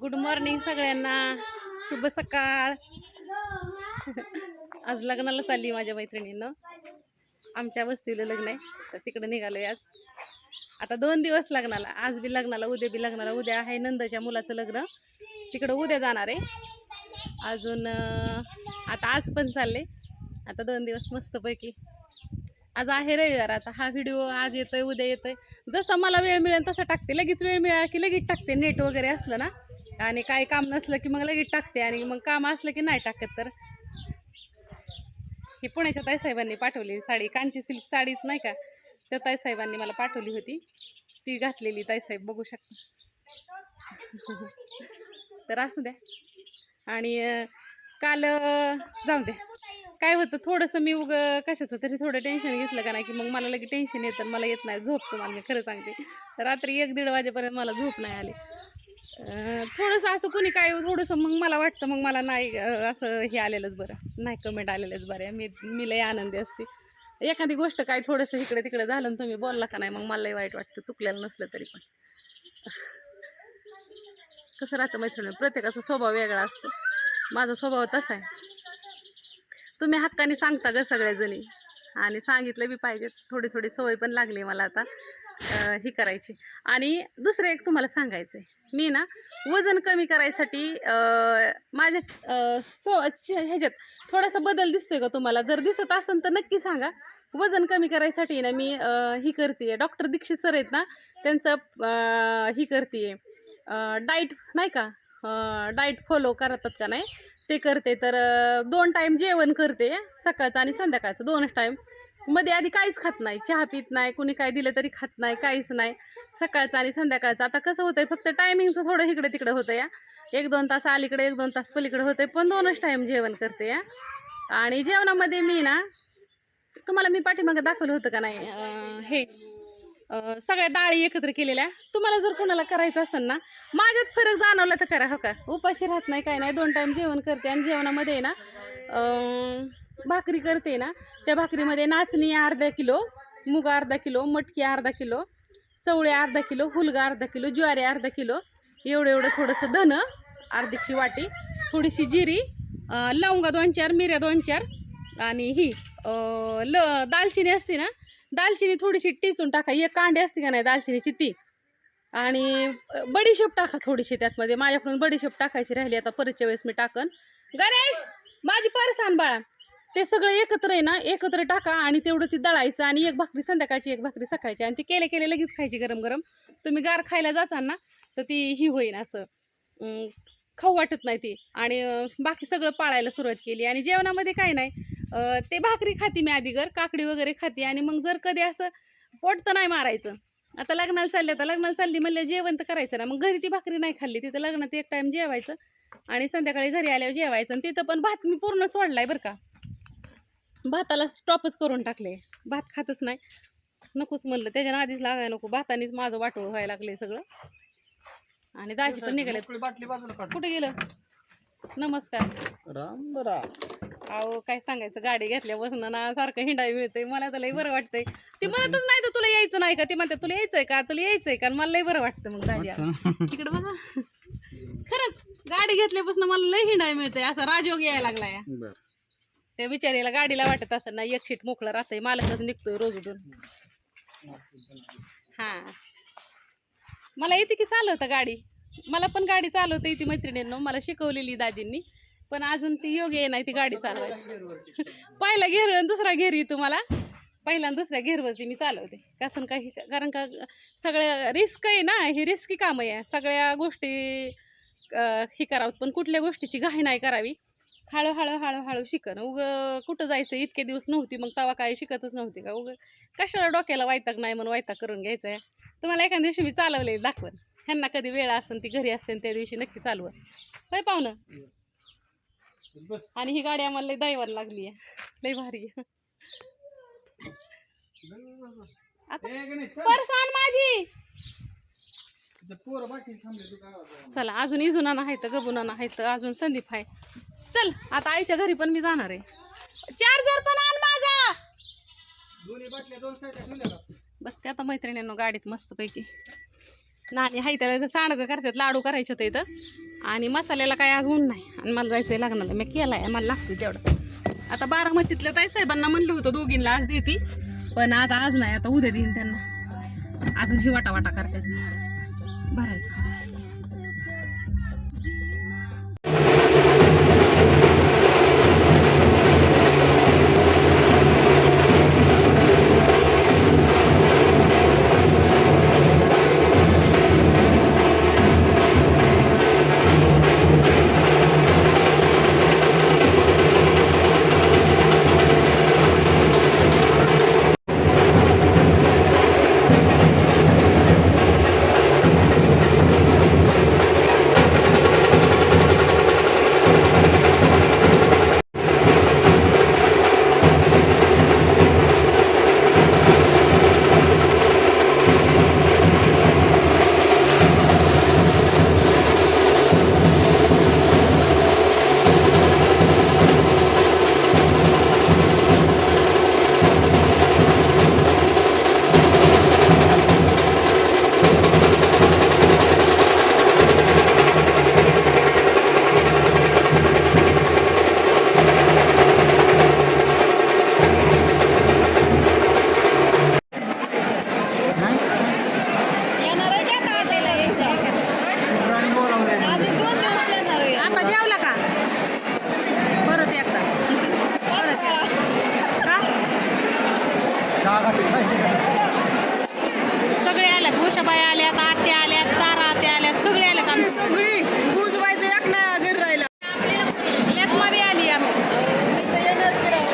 Good morning सगळ्यांना. शुभ सकाळ. आज लग्नाला चालली माझ्या मैत्रिणीनं. आमच्या वस्तीला लग्न आहे. तर तिकडे निघालोय आज. आता दोन दिवस लग्नाला. आज बी लग्नाला उद्या बी लग्नाला. उद्या आहे नंदच्या मुलाचं लग्न. तिकडं उद्या जाणार आहे. अजून आता आज पण चालले आता दोन दिवस मस्तपैकी. आज आहे रविवार आता हा व्हिडिओ आज येतोय उद्या येतोय. जसं मला वेळ मिळेल तसं टाकते. लगेच वेळ मिळाला की लगेच टाकते. नेट वगैरे असलं ना आणि काही काम नसलं की मग लगेच टाकते. आणि मग काम असलं की नाही टाकत तर. ही पुण्याच्या ताईसाहेबांनी पाठवली साडी. कांची सिल्क साडीच नाही का? त्या ताईसाहेबांनी मला पाठवली होती. ती घातलेली ताईसाहेब बघू शकता. तर असू द्या. आणि काल जाऊ द्या काय होतं थोडंसं मी उग कशाचं तरी थोडं टेन्शन घेतलं का नाही की मग मला लगे टेन्शन येतं मला येत नाही झोप तुम्हाला मी खरं सांगते. रात्री एक दीड वाजेपर्यंत मला झोप नाही आली. थोडंसं असं कुणी काय थोडंसं मग मला वाटतं मग मला नाही असं हे आलेलंच बरं. नाही कमेंट आलेलंच बरं आहे. मी मी लय आनंदी असते. एखादी गोष्ट काय थोडंसं इकडे तिकडे झालं तुम्ही बोलला का नाही मग मला वाईट वाटतं. चुकलेलं नसलं तरी पण. कसं राहतं मैत्रिणी? प्रत्येकाचा स्वभाव वेगळा असतो. माझा स्वभाव तसा आहे. तुम्ही हक्काने सांगता ग सगळ्याजणी. आणि सांगितलं बी पाहिजे. थोडी थोडी सवय पण लागली मला आता ही करायची. आणि दुसरं एक तुम्हाला सांगायचं आहे मी ना वजन कमी करायसाठी माझ्या सो च- ह्याच्यात थोडासा बदल दिसतोय का तुम्हाला. जर दिसत असेल तर नक्की सांगा. वजन कमी करायसाठी ना मी ही करते डॉक्टर दीक्षित सर आहेत ना त्यांचं ही करते डाईट नाही का? डाईट फॉलो करतात का नाही? ते करते तर दोन टाईम जेवण करते सकाळचं आणि संध्याकाळचं दोनच टाईममध्ये आधी काहीच खात नाही चहा पित नाही कुणी काय दिलं तरी खात नाही काहीच नाही. सकाळचं आणि संध्याकाळचं आता कसं होतंय फक्त टायमिंगचं थोडं इकडे तिकडे होतं या एक दोन तास अलीकडे एक दोन तास पलीकडे होतंय पण दोनच टाईम जेवण करते या आणि जेवणामध्ये मी ना तुम्हाला मी पाठीमागं दाखवलं होतं का नाही हे. सगळ्या डाळी एकत्र केलेल्या. तुम्हाला जर कोणाला करायचं असेल ना माझ्यात फरक जाणवला तर करा हो का? उपाशी राहत नाही काय नाही. दोन टाईम जेवण करते आणि जेवणामध्ये आहे ना भाकरी करते ना त्या भाकरीमध्ये नाचणी अर्धा किलो मुग अर्धा किलो मटकी अर्धा किलो चवळे अर्धा किलो हुलगा अर्धा किलो ज्वारी अर्धा किलो एवढं एवढं थोडंसं धन अर्धीची वाटी थोडीशी जिरी लवंगा दोन चार मिऱ्या दोन चार आणि ही ल दालचिनी असते ना दालचिनी थोडीशी टिचून टाका. एक कांडी असते का नाही दालचिनीची ती? आणि बडीशेप टाका थोडीशी त्यातमध्ये. माझ्याकडून बडीशेप टाकायची राहिली. आता परतच्या वेळेस मी टाकन. गणेश! माझी परसान बाळा. ते सगळं एकत्र आहे ना एकत्र टाका आणि तेवढं ती दळायचं आणि एक भाकरी संध्याकाळची एक भाकरी सकाळची. आणि ती केले केले लगेच खायची गरम गरम. तुम्ही गार खायला जाचाल ना तर ती ही होईन असं. खाऊ वाटत नाही ती. आणि बाकी सगळं पाळायला सुरुवात केली. आणि जेवणामध्ये काय नाही ते भाकरी खाती मी आधी घर काकडी वगैरे खाते आणि मग जर कधी असं पोट तर नाही मारायचं. आता लग्नाला चालले आता लग्नाला चालली म्हणलं जेवण तर करायचं ना. मग घरी ती भाकरी नाही खाल्ली तिथं लग्नात एक टाइम जेवायचं आणि संध्याकाळी घरी आल्यावर जेवायचं आणि तिथं पण भात मी पूर्ण सोडलाय बरं का. भाताला स्टॉपच करून टाकले. भात खातच नाही. नकोच म्हणलं. त्याच्या आधीच लागायला नको. भातानेच माझं वाटोळ व्हायला लागले सगळं. आणि दाजी पण निघाले कुठे गेलं? नमस्कार. राम बरा अहो काय सांगायचं? गाडी घेतल्यापासून ना सारखं हिंडाय मिळतंय. मला तर लई बरं वाटतंय. ती म्हणतच नाही तर तुला यायचं नाही का? ती म्हणते तुला यायचंय का? तुला यायचंय का? मला लई बरं वाटतं मग दाजी तिकडे बघा. खरंच गाडी घेतल्यापासून मला लई हिंडाय मिळतंय. असा राजयोग यायला लागलाय. त्या बिचारीला गाडीला वाटत असं ना एक शीट मोकळं राहतंय मालकच निघतोय रोज उठून. हा. मला येते की चालवतं गाडी. मला पण गाडी चालवता येते मैत्रिणींनो. मला शिकवलेली दाजींनी. पण अजून ती योग्य आहे नाही ती गाडी चालवायची. पहिला घेर आणि दुसरा घेर येऊ तुम्हाला पहिला आणि दुसऱ्या घेरवरती मी चालवते. कसं काही कारण का सगळ्या रिस्क आहे ना ही रिस्की काम आहे. सगळ्या गोष्टी हे करावं. पण कुठल्या गोष्टीची घाई नाही करावी. हळूहळू हळूहळू शिकन उग कुठं जायचं? इतके दिवस नव्हती मग तवा काय शिकतच नव्हती का? उग कशाला डोक्याला वायताक नाही म्हणून वायताक करून घ्यायचं आहे. तुम्हाला एखाद्या दिवशी मी चालवले दाखवन. ह्यांना कधी वेळ असेल ती घरी असते त्या दिवशी नक्की चालवं काय पाहुणं? बस. आणि ही गाडी आम्हाला लई दैवाला लागली लई भारी आहे. आता ए, गणेश, चल. पर्स आण माझी. तू? चला अजून इजुनाना आहे तर गबुनाना आहे तर अजून संदीप आहे. चल आता आईच्या घरी पण मी जाणार आहे. चार्जर पण आण माझा. का? बसते आता मैत्रिणींनो गाडीत मस्तपैकी. नाणी हाय त्याला सांडगं करतात लाडू करायचे तर इथं. आणि मसाल्याला काय आज ऊन नाही. आणि मला जायचं आहे लग्नाला. मी केलाय मला लागते तेवढं. आता बारामतीतल्या ताई साहेबांना म्हणलं होतं दोघींना आज देते. पण आता आज नाही आता उद्या देईन त्यांना. अजून ही वाटा वाटा करतात. भरायचं. सगळे बाया उषाबाई आल्यात आत्या आल्यात तारा आत्या आल्यात सगळे आल्यात आमचे सगळी बुजवायचं एक ना घरी राहिला लेकमा बी आली आमची मी तर येणार की राव.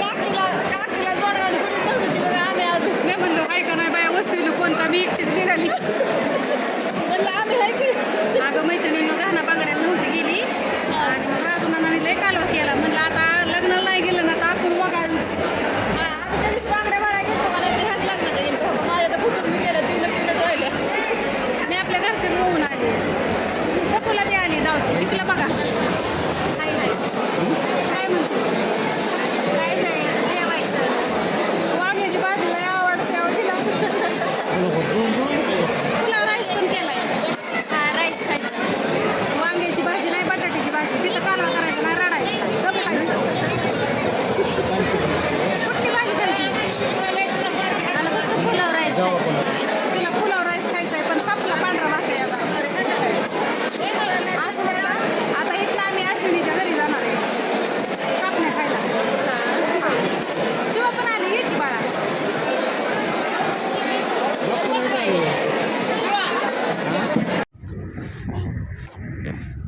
काकीला काकीला जोडगाव कुठे नव्हती ती बघा आम्ही अजून मी म्हणलो हाय का नाही बाया वस्तीला कोण का मी एकटीच निघाली म्हणलं आम्ही आहे की अगं मैत्रिणीनं गहना बांगड्या नव्हती गेली आणि मग राजूनानाने लय कालवा केला म्हणलं आता लग्नाला नाही गेलं ना तर आपण वगाळू हा, आम्ही त्या दिवशी बांगड्या बाळा गेलो मला ते हात लागणार येईल तर बाबा माझ्या तर फुटून मी गेलं तीन तीन राहिल्या मी आपल्या घरचेच होऊन आले बकुला ती आली जाऊ इथलं बघा हाय हाय काय म्हणते काय नाही आता जेवायचं वांग्याची भाजी लय आवडते अहो तिला पुलाव राईस पण केलाय हा राईस खायचं वांग्याची भाजी नाही बटाट्याची भाजी तिथं कालवा करायचं नाही रडायचं गप खायचं कुठली भाजी खायची आलं फक्त पुलाव राईस तिला पुलाव राईस खायचा आहे पण संपला पांढरा भात आहे आता असू दे आता. आता इथं आम्ही अश्विनीच्या घरी जाणार आहे कापण्या खायला चिवा पण आली ये की बाळा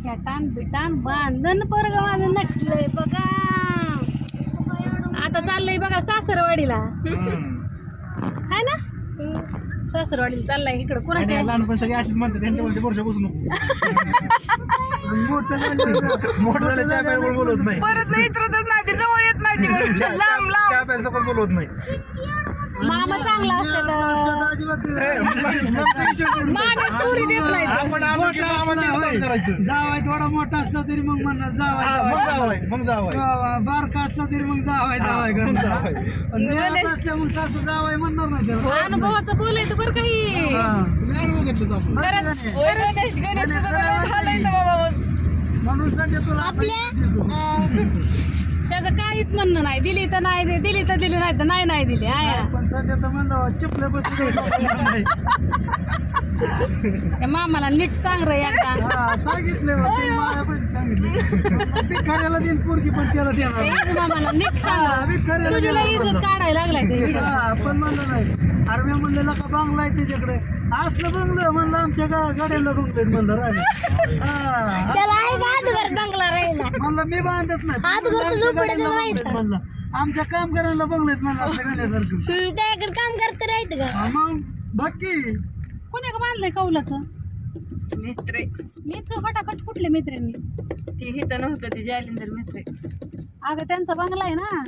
खेटान बिटान बांधन पोरग माझं नटलंय बघा. आता चाललंय बघा सासरवाडीला. हाय ना? सासरवाडीला चाललाय इकडं कोणाच्या? लहानपण सगळे अशीच म्हणतात त्यांच्यावरच्या वर्षा बसू नको. मोठं झालं. मोठं झालं चहा प्यायला कोण बोलवत नाही. परत नाही इतरतच नाही ते जवळ येत नाही ती लांब लांब. चहा प्यायला कोण बोलवत नाही. मामा चांगला असते तर. मामा स्टोरी देत नाही जावाय थोडा मोठा असला तरी मग म्हणणार जावाय. मग जावाय. बारका असला तरी मग जावाय जावाय. जावाय. असल्या मग सासू जावाय म्हणणार नाही त्याला. अनुभवाचं बोलायचं बरं काही. अनुभव घेतलं तसं. म्हणून संजय तुला. त्याचं काहीच म्हणणं नाही. दिली तर नाही दे दिली तर दिली नाही तर नाही नाही दिली. आया. पण संजय तर म्हणलं चिपले बसून नाही. त्या मामाला नीट सांग रे एकदा. हा, सांगितले बा, ते मायापाशी सांगितले. भिकाऱ्याला देईन पोरगी पण त्याला देणार नाही. एक मामाला नीट हा, सांग भिकाऱ्याला तुझ्याला देणार इज्जत म्हणलं. काढायला लागलाय ते हा, पण म्हणलं नाही. म्हणलेलं का बंगला आहे त्याच्याकडे. असलं बंगलं म्हणलं आमच्या गा- गाड्याला बंगलं आहेत म्हणलं राहिले हा त्याला आहे का आजवर बंगला राहिला. म्हणलं मी बांधत नाही. म्हणलं घरचं आमच्या झोपडीतच गाड्याला बंगलं राहायचं. आहेत म्हणलं. आमच्या कामगारांना बंगलेत म्हणलं आपल्या गाण्यासारखं हम्म, त्याकडे काम करते राहत का? हा, मग बाकी? कोणी का बांधलंय कौलाचं? मित्रे. मित्र फटाफट कुठले मित्रांनी. ते हिथं नव्हतं ते जालिंदर मित्रे. अगं त्यांचा बंगला आहे ना.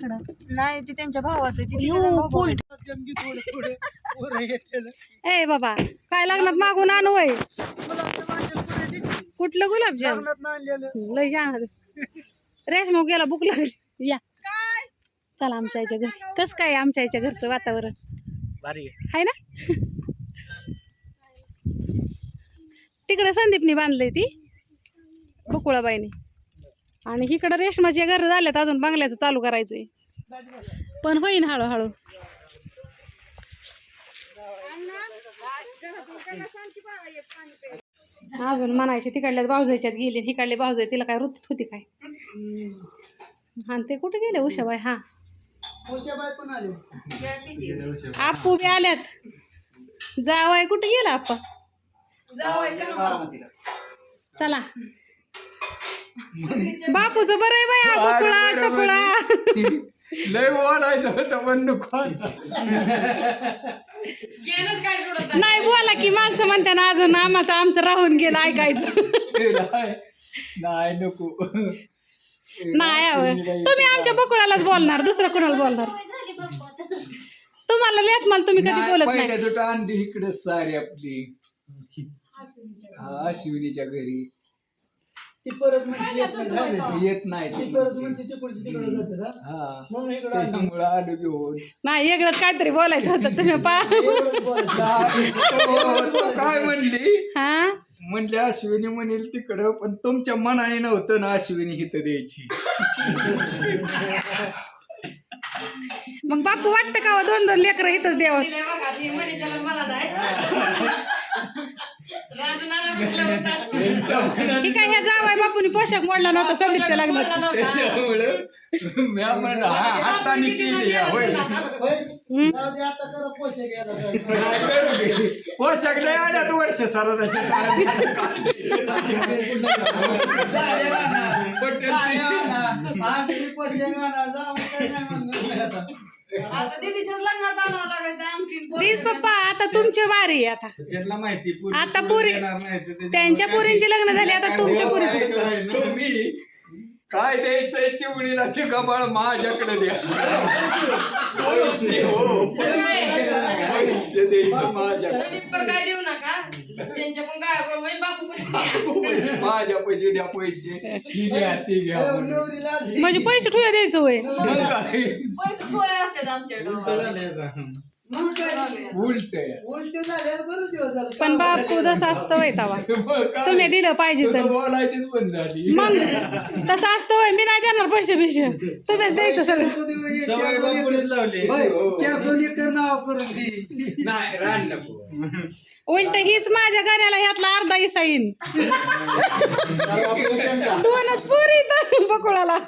तिकडं नाही ते त्यांच्या भावाचं ते भाऊ थोडे थोडे पोरं घेतलेलं ए बाबा काय लागणार मागून आणू वय. दिसली. कुठलं गुलाबजाम? लग्नात आणलेलं. लय छान रेशमो गेला भूक लागली. या. चला आमच्या आईच्या घरी. कसं काय आमच्या आईच्या घरचं वातावरण? भारी आहे. आहे ना? तिकडे संदीपनी बांधलंय ती बकुळाबाईने. आणि इकडं रेशमाचे घर झाल्यात अजून बंगल्याचं चालू करायचंय. पण होईन हळूहळू. अजून म्हणायचे तिकडल्या भाऊजायच्यात गेले हिकडले भाऊजाई तिला काय रुतीत होती काय? आणि ते कुठे गेले? उषाबाई हा. उषाबाई पण आले आप्पू बी आल्यात. जावाय कुठे गेला आप्पा चला. बापूचं बरं आहे छकुळा. लय बोलायचं होतं पण नको. नाही. बोला की माणसं म्हणते ना अजून आम्हाला आमचं राहून गेलं ऐकायचं. नाही नको. नाही तुम्ही आमच्या बकुळालाच बोलणार दुसरं कोणाला बोलणार? तुम्हाला लेत मला तुम्ही कधी बोलत नाही. इकडे सारी आपली. हा अश्विनीच्या घरी. ती परत म्हणजे येत नाही झाले येत नाही ती परत म्हणते. तिकडची तिकडे जाते ना हा. म्हणून इकडे आली. त्याच्यामुळं आलो घेऊन. नाही वेगळंच काहीतरी बोलायचं होतं तुम्ही पा एवढंच बोलायचं. नाही, तो- तो काय म्हणली? हा? म्हणले अश्विनी म्हणेल तिकडं पण तुमच्या मनाने नव्हतं ना अश्विनी हिथं द्यायची. मग बापू वाटतं का हो दोन दोन लेकरं इथंच द्यावं? ही काय ह्या जावाय बापूनी पोशाख मोडला नव्हता संदीपच्या लग्नात त्याच्यामुळं मी म्हणलं हा हाताने केली होय होय? जाऊ दे, आता करा. पोशाख नाही आल्यात वर्ष सारा त्याच्या ते. जाऊ काय नाही म्हणणार नाही आता. आता दीदीच्याच लग्नात आणावं लागायचं आणखीन पोरं. प्लीज पप्पा आता तुमची वारी आहे आता त्यांना माहिती पोरी आता पोरी- नाही तर त्यांच्या पोरींची लग्न झाली आता तुमच्या पोरीची काय करायचं? तुम्ही काय द्यायचंय चिवडीला ते गबाळ माझ्याकडे द्या. पैसे हो. पैसे द्यायचं माझ्याकडे. तुम्ही पण काय देऊ नका. त्यांच्या पण गाळा करून होईल, बापू पण द्या. माझ्या पैसे द्या पैसे. घ्या ती घ्या हे- म्हणजे पैसे ठेवूया द्यायचं होय. मग काय? पैसे सोय असतात आमच्या गावाला. मग काय? उलट. उलटे झाल्यावर बरं दिवस झालं. पण बापू जसं असतं होय तवा तुम्ही दिलं पाहिजे तर बोलायचीच बंद झाली. मग तसं असतं होय मी नाही देणार पैसे बिशे. तुम्हीच द्यायचं सगळं नको. उलट हीच माझ्या गाण्याला ह्यातला अर्धा हिस्सा येईन. दोनच पोरी बकुळाला.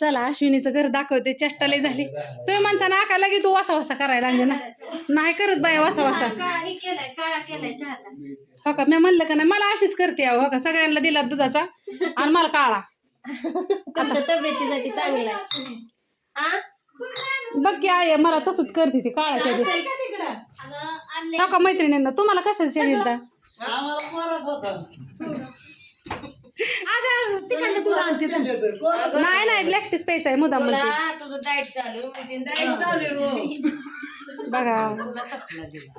चला अश्विनीचं घर दाखवते. चेष्टा लय झाली. तुम्ही म्हणता ना आका लगे तू वासा वासा करायला लागले ना. नाही करत बाय वासा वासा. हे केलाय काळा केलाय चहाचा हो का? मी म्हणलं का नाही मला अशीच करते अहो, हो का? सगळ्यांना दिला दुधाचा आणि मला काळा. तुमच्या तब्येतीसाठी चांगला आहे. आ? बघ की आहे मला तसंच करते ती काळाच्या. हो का मैत्रिणींना? तुम्हाला कशाचे दिल तिकडलं आणते. नाही नाही ब्लॅक टीच प्यायचं आहे म्हणते. तुला तुझं डाएट चालू आहे डाएट चालू आहे हो. बघा. तुला कसला दिला.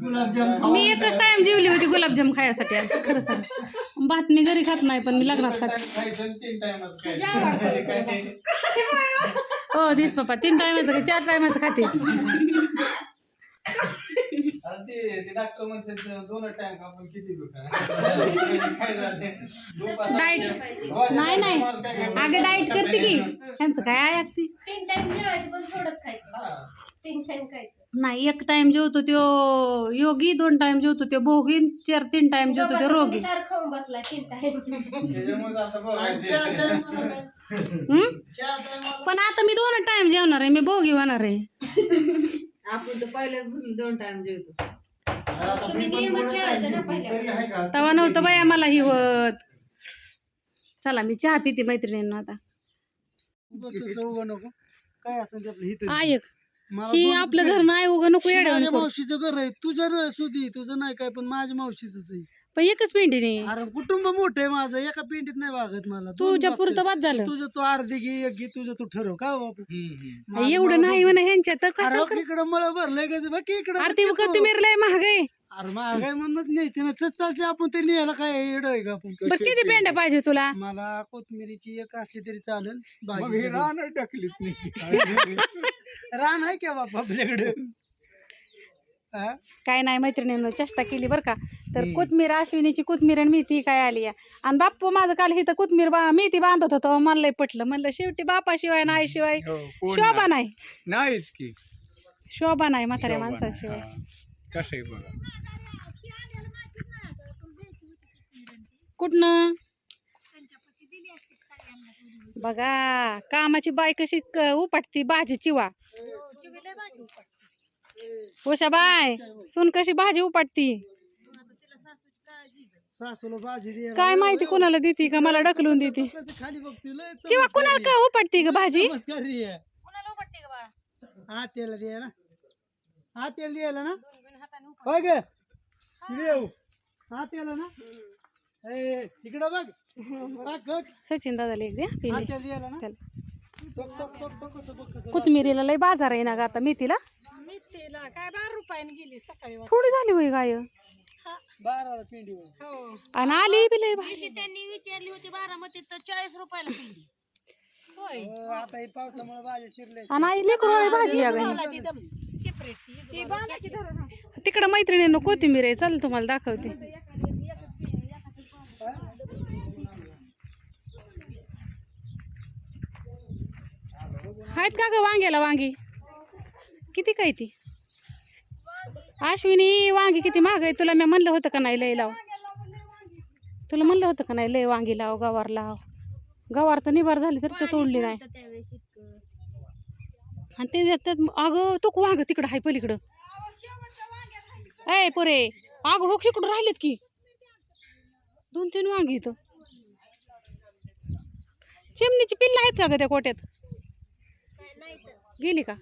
गुलाबजाम खाऊ. मी एकच टाइम जेवली होती गुलाबजाम खायसाठी आज, खरं सांग. भात मी घरी खात नाही पण मी लग्नात खाते. हो दिस पप्पा तीन टायमाचं चार टायमाचं खाते. डॉक्टर म्हणते दोन टाइम आपण किती डाईट नाही नाही. अगं डाईट करते की. त्यांचं काय अगदी? तीन टाइम जेवायचं पण थोडंच खायचं. तीन टाइम खायचं. नाही एक टाइम जेवतो त्यो योगी दोन टाइम जेवतो त्यो भोगी चार तीन टाइम जेवतो त्यो रोगी. खाऊन तीन टाइम पण आता मी दोन टाइम जेवणार आहे मी भोगी होणार आहे. आपण तर पहिले दोन टाइम जेवतो. तुम्ही नियम ठेवायचं ना पहिल्या तवा नव्हतं बाया मला ही होत. चला मी चहा पिते मैत्रिणींना आता. नको. काय असेल ते आपलं ऐक मला ही दोन- आपलं घर नाही उगं नको माझ्या येड्या मावशीचं घर आहे. तुझं न सुधी तुझं नाही काय पण माझ्या मावशीच आहे. पण एकच पेंडीने अरे कुटुंब मोठं आहे माझं. एका पिंडीत नाही वागत मला. दोन तुझ्या बाबतीत. पुरतं बाद झालं. तुझं तू अर्धी घे एक घे तुझं तू ठरव. का हो बापू? माझं एवढं मला नाही बघ. म्हणा ह्यांच्यात तर अरे कसं इकडं मळ भरलंय का बघ इकडं. आरती कोथिंबीर लय महाग आहे. अरे महागाई म्हणूनच न्यायची ना चस्त असले आपण ते न्यायला काय येड आहे का आपण. बरं किती पेंड्या पाहिजे तुला. मला कोथमिरीची एक असली तरी चालेल. मग भाजी हे टाकलीत नाही. रान आहे का बाप आपल्याकडे? काय नाही मैत्रिणीनं चेष्टा केली बरं का. तर. कोथमीर अश्विनीची कोथमीर आणि मेथी काय आली आहे आणि बाप्पू माझं काल इथं कोथमीर बा मेथी बांधत होतं मला पटलं. म्हणलं शेवटी बापाशिवाय नाही शिवाय हो, शोभा नाही? नाही. नाहीच की. शोभा नाही म्हाताऱ्या. माणसाशिवाय. हा. कसं बघा. कुठनं? बघा कामाची बाय कशी क- उपटती भाजी चिवा उषा बाय सून कशी भाजी उपटती? सासूला भाजी दे. काय माहिती कोणाला देती का मला ढकलून देती? कसं खाली बघते? लय चिवा कुणाला का उपटती ग भाजी? चमत्कारी आहे. हा तेला द्या ना. हा द्यायला ना? होय ग? शिवेव हा तेला ना? ए तिकडं बघ. बघ, बघ. सचिन दादाला एक द्या हा पिंडी. तेल द्यायला ना? चल. टोक टोक टोक टोक कसं बघ कसं कोथमिरीला लय बाजार आहे ना ग आता मेथीला? मेथीला काय बारा रुपयाने गेली सकाळी थोडी झाली होय गाय. बारा पिंडीवर हो. आणि आली बी लय भाजी त्यांनी विचारली होती बारामतीत तर चाळीस रुपयाला पिंडी. होय. आता हे पावसामुळे भाज्या शिरले आणि आई लेकरवाळी भाजी. सेपरेट ती बांधा की धरा तिकडं मैत्रिणीनं कोथिंबीर आहे. चल तुम्हाला दाखवते. आहेत का ग वांग्याला वांगी? किती काय ती? अश्विनी वांगी किती महाग आहे? तुला मी म्हणलं होतं का नाही लय लाव. तुला म्हणलं होतं का नाही लय वांगी लाव गवार लाव. गवार तर निभार झाली तर ते तोडली नाही. आणि ते त्यात अगं तो वांग तिकडं आहे पलीकडं. ए पोरे अगं हो इकडं राहिलेत की. दोन तीन वांगी इथं. चिमणीची पिल्ल आहेत का ग त्या कोट्यात? गेली का?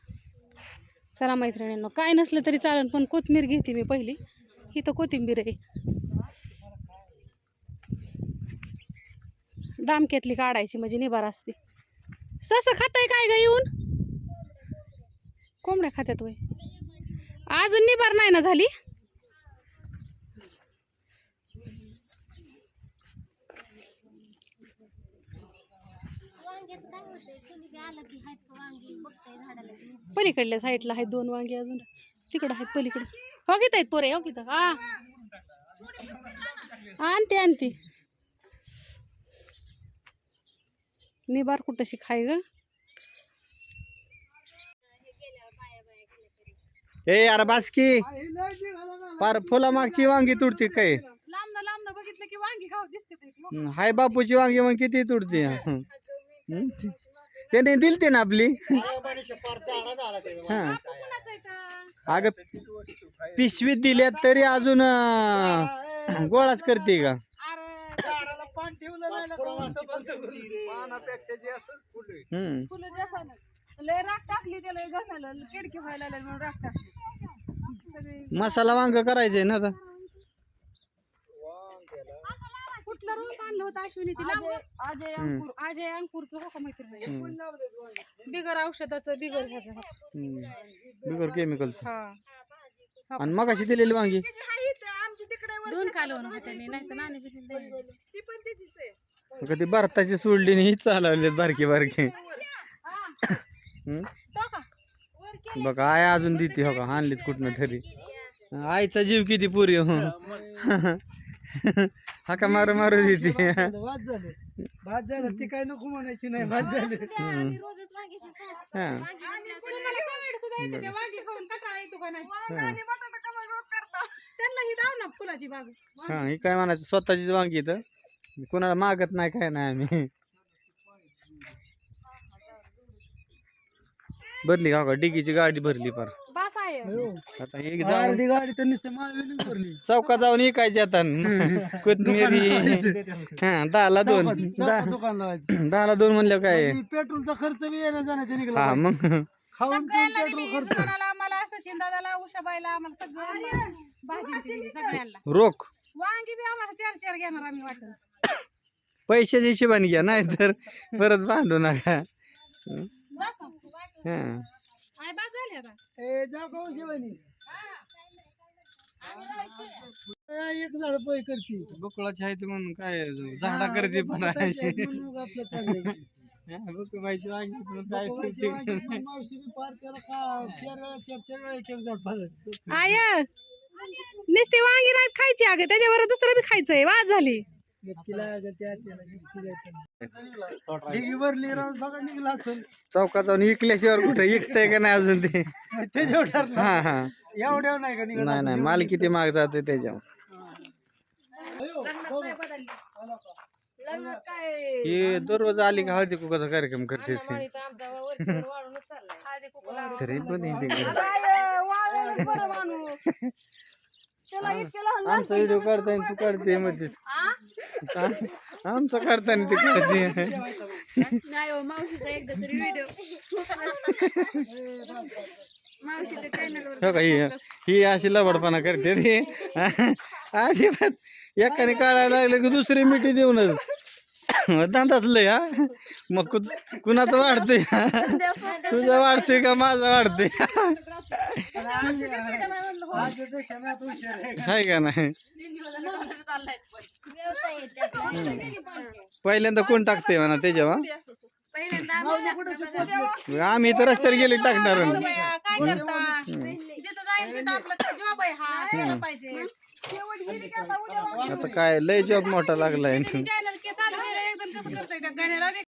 चला मैत्रिणींनो काय नसलं तरी चालेल पण कोथिंबीर घेते मी पहिली. ही तर कोथिंबीर आहे. डामक्यातली काढायची म्हणजे निबार असते. ससं खाताय काय ग येऊन? कोंबड्या खात्यात वय. अजून निबार नाही ना झाली वांग्याचं काय होतंय तुम्ही बी आलं की हायच का वांगी बघताय झाडाला की. पलीकडल्या साईडला आहेत दोन वांगे अजून. तिकडं आहेत पलीकडं. हो घेत आहेत पोरे हो घेत हा आणते आणते. निबार कुठशी खाय ग? ए यार बासकी पार फुला मागची वांगी तुडती काय? लांब लांब बघितलं की वांगी खाऊ दिसते हाय बापूची वांगी मग किती तुडती? त्याने दिलते ना आपली. हा. अग पिशवीत दिल्यात तरी अजून गोळाच करते का? आहे. मसाला वांग करायचंय ना आता. रोज आणलं होतं अश्विनी ती लांब अजय. अजय अंकुरचं हो का मैत्रिणी. हम्म. बिगर औषधाचं बिगर ह्याचं. बिगर केमिकलचं हा. आणि मगाशी दिलेली वांगी. आमची तिकडे दोन कालवण नाही तर नाणे बिने द्यायला. ती पण त्याचीच आहे. कधी भारताची सोडली नाही चालवलेत बारकी बारकी? बघा आय अजून देते हो का? आणलीत कुठनं तरी. आईचा जीव किती पुरी हो. हा का मारू मारू देते. भात झालं. भात झालं ते काय नको म्हणायची नाही भात झालं. हा. तुम्हाला comment सुद्धा येते ते वांगी खाऊन कंटाळा येतो का नाही? हा. बटाटा कमी रोज करता त्यांना ही दाव ना फुलाची बाग. हा हे काय म्हणायचं स्वतःचीच वांगी तर कोणाला मागत नाही काय नाही आम्ही. भरली का डिगीची गाडी भरली फार आहे आता एक जाऊन अर्धी गाडी तर नुसते भरली. चौकात जाऊन इकायची आता. कोथमिरी. हा दहाला दोन. चौकात- दुकान लावायचं. दहाला दोन म्हणलं काय? पेट्रोलचा खर्च बी येण्या जाण्याचा निघाला. हा पाहिजे. मग. खाऊन पिऊन सगळ्यांना पेट्रोल खर्च. जुनाला आम्हाला सचिन दादाला उषाबाईला आम्हाला सगळ्यांना भाजी दिली सगळ्यांना. रोख. वांगी बी आम्हाला चार चार घेणार आम्ही वाटत. पैशाच्या हिशोबाने घ्या नाही तर परत बांधू नका. हा. काय बाज झाली आता. ए जाऊ का हो शिवानी? एक झाड पै करते. बकुळाची आहे ते म्हणून काय झाडा करते पण. बकुळाची वांगी म्हणून काय बकुळाची ठेवते वांगी म्हणून मावशीने पार त्याला का? चार वेळा चार चार वेळा एक एक झाड पाहिलं आय नुसती वांगी नाहीत खायची अगं. त्याच्यावर दुसरं बी खायचंय वाद झाली. चौकात जाऊन इकल्याशिवाय कुठे इकतंय का नाही अजून ते? त्याच्यावर ठरलं हा हा. एवढ्या नाही का निघत नाही नाही माल किती माग जाते त्याच्यावर. हे दररोज आली का हळदी कुकाचा कार्यक्रम करते ते. तरी पण आमचा व्हिडिओ काढताना तू काढते मध्येच. आमचा काढताना ते काढते नाही हो मावशीचा एकदा तरी व्हिडिओ मावशीच्या चॅनलवर हो का ही अशी लबडपणा करते ती. अजिबात. एकाने काढायला लागलं की दुसरी मिठी देऊनच. दांदाच लय हा? मग कु- कुणाचं वाढतंय? तुझं वाढतंय का माझं वाढतंय? आहे हाय का नाही? पहिल्यांदा कोण टाकते म्हणा त्याच्यावर? आम्ही तर रस्त्यावर गेले टाकणार. आता काय लय जॉब मोठा लागलाय.